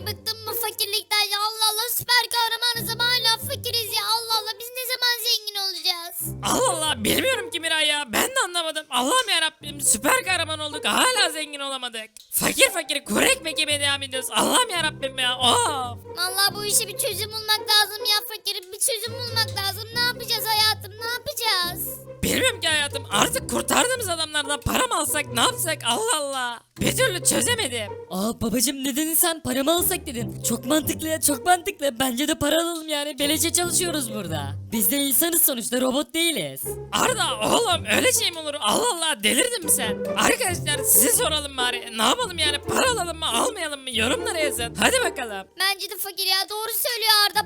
yani bıktım mı fakirlikten ya Allah Allah süper kahramanız ama hala fakiriz ya Allah Allah biz ne zaman zengin olacağız? Allah Allah bilmiyorum ki Miray ya ben de anlamadım. Allah'ım yarabbim süper kahraman olduk hala zengin olamadık. Fakir fakir kuru ekmek yemeye devam ediyoruz. Allah'ım yarabbim ya of. Vallahi bu işe bir çözüm bulmak lazım ya fakirim bir çözüm bulmak lazım artık kurtardığımız adamlardan para mı alsak ne yapsak Allah Allah. Bir türlü çözemedim. Aa babacım ne dedin sen paramı alsak dedin. Çok mantıklı ya çok mantıklı. Bence de para alalım yani. Beleşe çalışıyoruz burada. Biz de insanız sonuçta robot değiliz. Arda oğlum öyle şey mi olur? Allah Allah delirdin mi sen? Arkadaşlar size soralım bari. Ne yapalım yani para alalım mı almayalım mı? Yorumlara yazın. Hadi bakalım. Bence de fakir ya doğru söylüyor Arda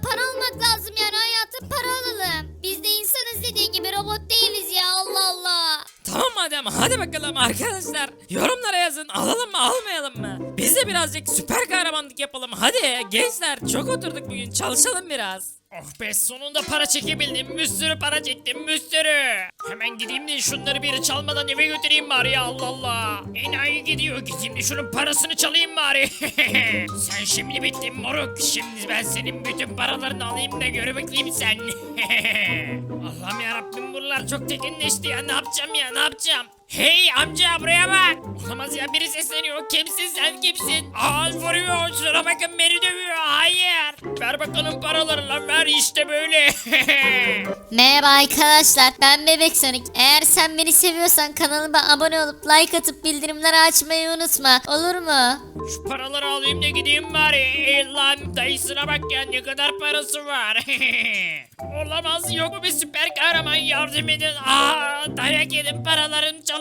hadi bakalım arkadaşlar. Yorumlara yazın alalım mı almayalım mı? Biz de birazcık süper kahramanlık yapalım. Hadi gençler çok oturduk bugün çalışalım biraz. Oh be sonunda para çekebildim. Bir sürü para çektim bir sürü. Hemen gideyim de şunları biri çalmadan eve götüreyim bari ya Allah Allah. Enayi gidiyor gideyim de şunun parasını çalayım bari. sen şimdi bittin moruk. Şimdi ben senin bütün paralarını alayım da gör bakayım sen. Allah'ım yarabbim bunlar çok tekinleşti ya ne yapacağım ya ne yapacağım? Hey amca buraya bak. Olamaz ya biri sesleniyor. Kimsin sen kimsin? Aa vuruyor. Şuna bakın beni dövüyor. Hayır. Ver bakalım paraları lan ver işte böyle. Merhaba arkadaşlar ben Bebek Sonic. Eğer sen beni seviyorsan kanalıma abone olup like atıp bildirimleri açmayı unutma olur mu? Şu paraları alayım da gideyim bari. Ey lan dayısına bak ya ne kadar parası var. Olamaz yok mu bir süper kahraman yardım edin. Aa dayak yedim paralarım çalındı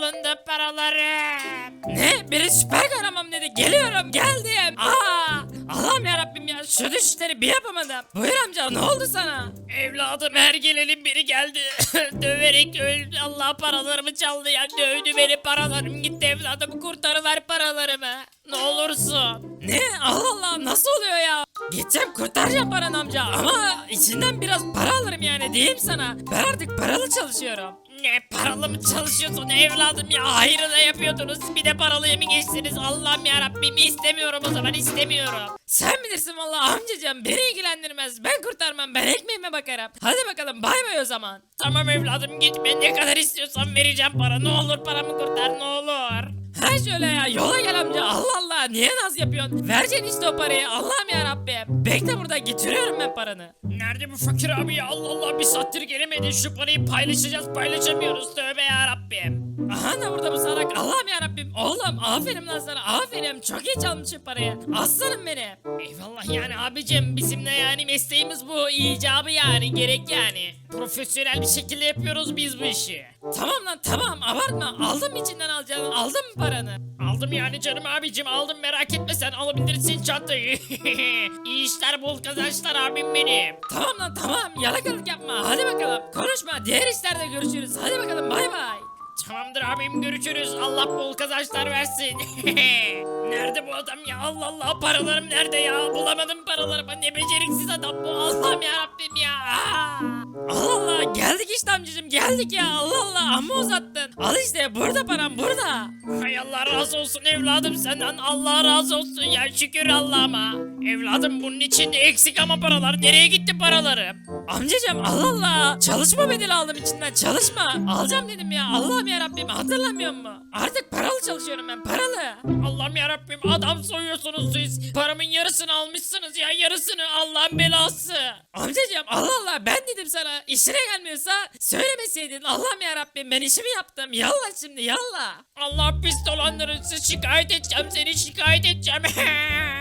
paralarım. Ne? Biri süper kahraman dedi. Geliyorum geldim. Aa Allah'ım yarabbim ya şu düşüşleri bir yapamadım. Buyur amca ne oldu sana? Evladım her gelenin biri geldi. Döverek öldü. Allah paralarımı çaldı ya. Dövdü beni paralarım gitti evladım. Kurtarıver paralarımı. Ne olursun. Ne? Allah Allah nasıl oluyor ya? Gideceğim kurtaracağım paranı amca ama içinden biraz para alırım yani diyeyim sana. Ben artık paralı çalışıyorum. Ne paralı mı çalışıyorsun evladım ya? Hayrı da yapıyordunuz. Bir de paralıya mı geçtiniz? Allah'ım yarabbim istemiyorum o zaman istemiyorum. Sen bilirsin vallahi amcacığım beni ilgilendirmez. Ben kurtarmam ben ekmeğime bakarım. Hadi bakalım bay bay o zaman. Tamam evladım gitme ne kadar istiyorsan vereceğim para. Ne olur paramı kurtar ne olur. Ha şöyle ya yola gel amca Allah Allah niye naz yapıyorsun? Vereceksin işte o parayı Allah'ım ya Rabbim. Bekle burada getiriyorum ben paranı. Nerede bu fakir abi ya Allah Allah bir saattir gelemedi şu parayı paylaşacağız paylaşamıyoruz tövbe ya Rabbim. Aha da burada bu salak Allah'ım ya Rabbim. Oğlum aferin lan sana aferin çok iyi çalmışsın parayı. Aslanım benim. Eyvallah yani abicim bizim de yani mesleğimiz bu icabı yani gerek yani. Profesyonel bir şekilde yapıyoruz biz bu işi. Tamam lan tamam abartma aldım içinden alacağını aldın mı paranı? Aldım yani canım abicim aldım merak etme sen alabilirsin çantayı. İyi işler bol kazançlar abim benim. Tamam lan tamam yalakalık yapma hadi bakalım konuşma diğer işlerde görüşürüz hadi bakalım bay bay. Tamamdır abim görüşürüz. Allah bol kazançlar versin. nerede bu adam ya? Allah Allah paralarım nerede ya? Bulamadım paralarımı. Ne beceriksiz adam bu. Allah'ım ya Rabbim ya. Aa! Allah Allah geldik işte amcacım geldik ya. Allah Allah amma uzattın. Al işte burada param burada. Hay Allah razı olsun evladım senden. Allah razı olsun ya şükür Allah'ıma. Evladım bunun içinde eksik ama paralar. Nereye gitti paralarım? Amcacım Allah Allah. Çalışma bedeli aldım içinden çalışma. Alacağım dedim ya. Allah'ım ya Rabbim hatırlamıyor musun? Artık paralı çalışıyorum ben paralı. Allah'ım ya Rabbim adam soyuyorsunuz siz. Paramın yarısını almışsınız ya yarısını Allah'ın belası. Amcacım Allah Allah ben dedim sana işine gelmiyorsa söylemeseydin Allah'ım ya Rabbim ben işimi yaptım. Yallah şimdi yallah. Allah pis dolandırıcısı şikayet edeceğim seni şikayet edeceğim.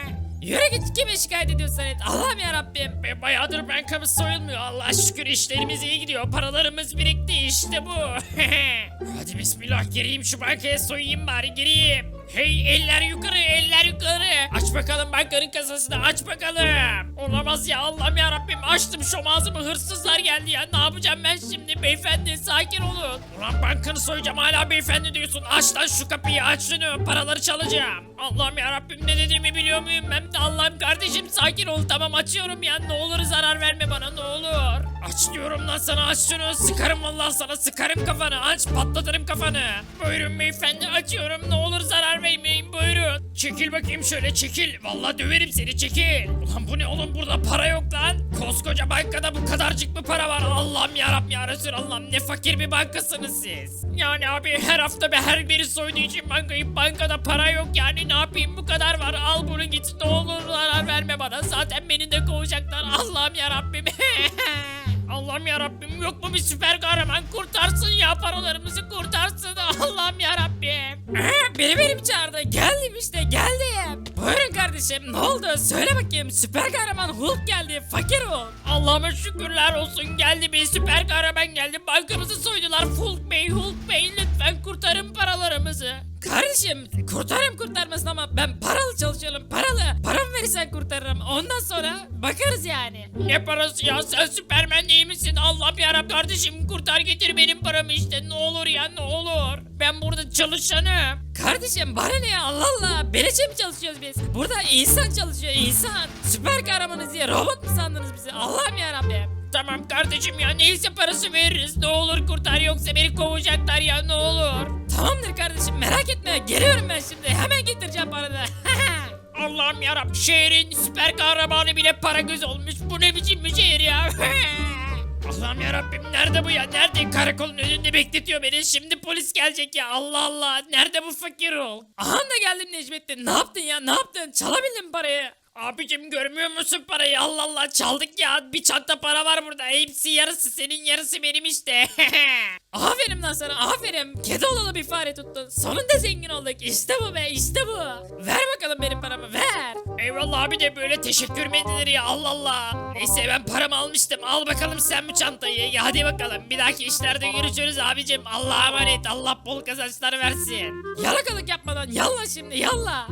Yürü git kime şikayet ediyorsan et. Allah'ım ya Rabbim. Be bayağıdır bankamız soyulmuyor. Allah şükür işlerimiz iyi gidiyor. Paralarımız birikti işte bu. Hadi bismillah gireyim şu bankaya soyayım bari gireyim. Hey eller yukarı eller yukarı. Aç bakalım bankanın kasasını aç bakalım. Olamaz ya Allah'ım ya Rabbim açtım şu ağzımı hırsızlar geldi ya. Ne yapacağım ben şimdi beyefendi sakin olun. Ulan bankanı soyacağım hala beyefendi diyorsun. Aç lan şu kapıyı aç şunu paraları çalacağım. Allah'ım ya Rabbim ne dediğimi biliyor muyum ben Allah'ım kardeşim sakin ol tamam açıyorum ya ne olur zarar verme bana. Aç diyorum lan sana aç şunu. Sıkarım vallahi sana sıkarım kafanı. Aç patlatırım kafanı. Buyurun beyefendi açıyorum. Ne olur zarar vermeyin buyurun. Çekil bakayım şöyle çekil. Vallahi döverim seni çekil. Ulan bu ne oğlum burada para yok lan. Koskoca bankada bu kadarcık mı para var? Allah'ım yarabbim ya Resulallah'ım ne fakir bir bankasınız siz. Yani abi her hafta bir her biri soyduğu için bankayı bankada para yok yani ne yapayım bu kadar var. Al bunu git ne olur zarar verme bana. Zaten beni de kovacaklar. Allah'ım yarabbim. Allah'ım yarabbim yok mu bir süper kahraman kurtarsın ya paralarımızı kurtarsın Allah'ım yarabbim. Beni benim çağırdı geldim işte geldim. Buyurun kardeşim ne oldu söyle bakayım süper kahraman Hulk geldi fakir Hulk. Allah'ıma şükürler olsun geldi bir süper kahraman geldi bankamızı soydular Hulk Bey Hulk Bey lütfen kurtarın paralarımızı. Kardeşim kurtarım kurtarmasın ama ben paralı çalışıyorum paralı. Sonra bakarız yani. Ne parası ya sen süpermen değil misin? Allah'ım yarabbim kardeşim kurtar getir benim paramı işte ne olur ya ne olur. Ben burada çalışanım. Kardeşim bana ne ya Allah Allah beleşe mi çalışıyoruz biz? Burada insan çalışıyor insan. Süper kahramanız diye robot mu sandınız bizi? Allah'ım yarabbim. Tamam kardeşim ya neyse parası veririz. Ne olur kurtar yoksa beni kovacaklar ya ne olur. Tamamdır kardeşim merak etme geliyorum ben şimdi hemen getireceğim paranı. Allah'ım yarabbim şehrin süper kahramanı bile para göz olmuş. Bu ne biçim bir şehir ya. Allah'ım yarabbim nerede bu ya? Nerede? Karakolun önünde bekletiyor beni. Şimdi polis gelecek ya. Allah Allah. Nerede bu fakir ol? Aha da geldim Necmettin. Ne yaptın ya? Ne yaptın? Çalabildin mi parayı? Abicim görmüyor musun parayı? Allah Allah çaldık ya. Bir çanta para var burada. Hepsi yarısı senin yarısı benim işte. aferin lan sana aferin. Kedi olalı bir fare tuttun. Sonunda zengin olduk. İşte bu be işte bu. Ver bakalım benim paramı ver. Eyvallah abi de böyle teşekkür mü edilir ya Allah Allah. Neyse ben paramı almıştım. Al bakalım sen bu çantayı. Ya hadi bakalım. Bir dahaki işlerde görüşürüz abicim. Allah'a emanet. Allah bol kazançlar versin. Yalakalık yapmadan yallah şimdi yallah.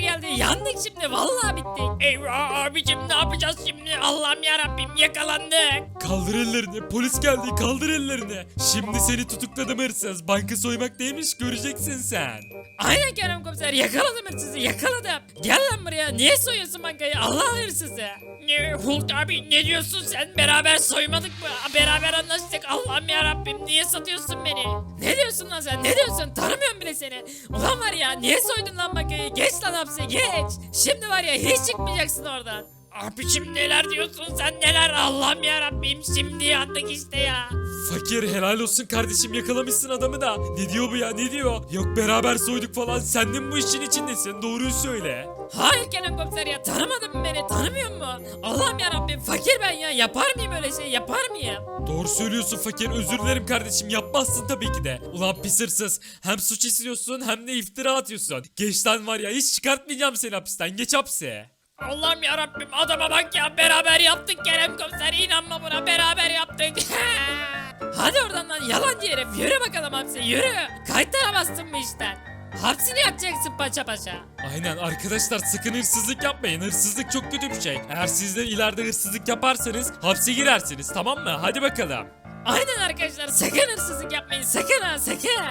Geldi. Yandık şimdi. Vallahi bittik. Eyvah abicim ne yapacağız şimdi? Allah'ım yarabbim yakalandık. Kaldır ellerini polis geldi kaldır ellerini. Şimdi seni tutukladım hırsız. Banka soymak neymiş göreceksin sen. Aynen Kerem komiser yakaladım hırsızı yakaladım. Gel lan buraya niye soyuyorsun bankayı Allah hırsızı. Ne Hulk abi ne diyorsun sen beraber soymadık mı? Beraber anlaştık Allah'ım yarabbim niye satıyorsun beni? Ne diyorsun lan sen ne diyorsun tanımıyorum bile seni. Ulan var ya niye soydun lan bankayı geç lan hapse geç. Şimdi var ya hiç çıkmayacaksın oradan. Abicim neler diyorsun sen neler Allah'ım yarabbim şimdi yandık işte ya. Fakir helal olsun kardeşim yakalamışsın adamı da. Ne diyor bu ya ne diyor? Yok beraber soyduk falan sen de mi bu işin içindesin doğruyu söyle. Hayır Kerem komiser ya tanımadın mı beni tanımıyor mu? Allah'ım yarabbim fakir ben ya yapar mıyım öyle şey yapar mıyım? Doğru söylüyorsun fakir özür dilerim kardeşim yapmazsın tabii ki de. Ulan pis hırsız hem suç işliyorsun hem de iftira atıyorsun. Geçten var ya hiç çıkartmayacağım seni hapisten geç hapse. Allah'ım yarabbim adama bak ya beraber yaptık Kerem komiser inanma buna beraber yaptık. Hadi oradan lan yalancı herif yürü bakalım hapse yürü. Kayıtlara bastın mı işten? Hapsini yatacaksın paça paça. Aynen arkadaşlar sakın hırsızlık yapmayın. Hırsızlık çok kötü bir şey. Eğer siz de ileride hırsızlık yaparsanız hapse girersiniz tamam mı? Hadi bakalım. Aynen arkadaşlar sakın hırsızlık yapmayın sakın ha sakın.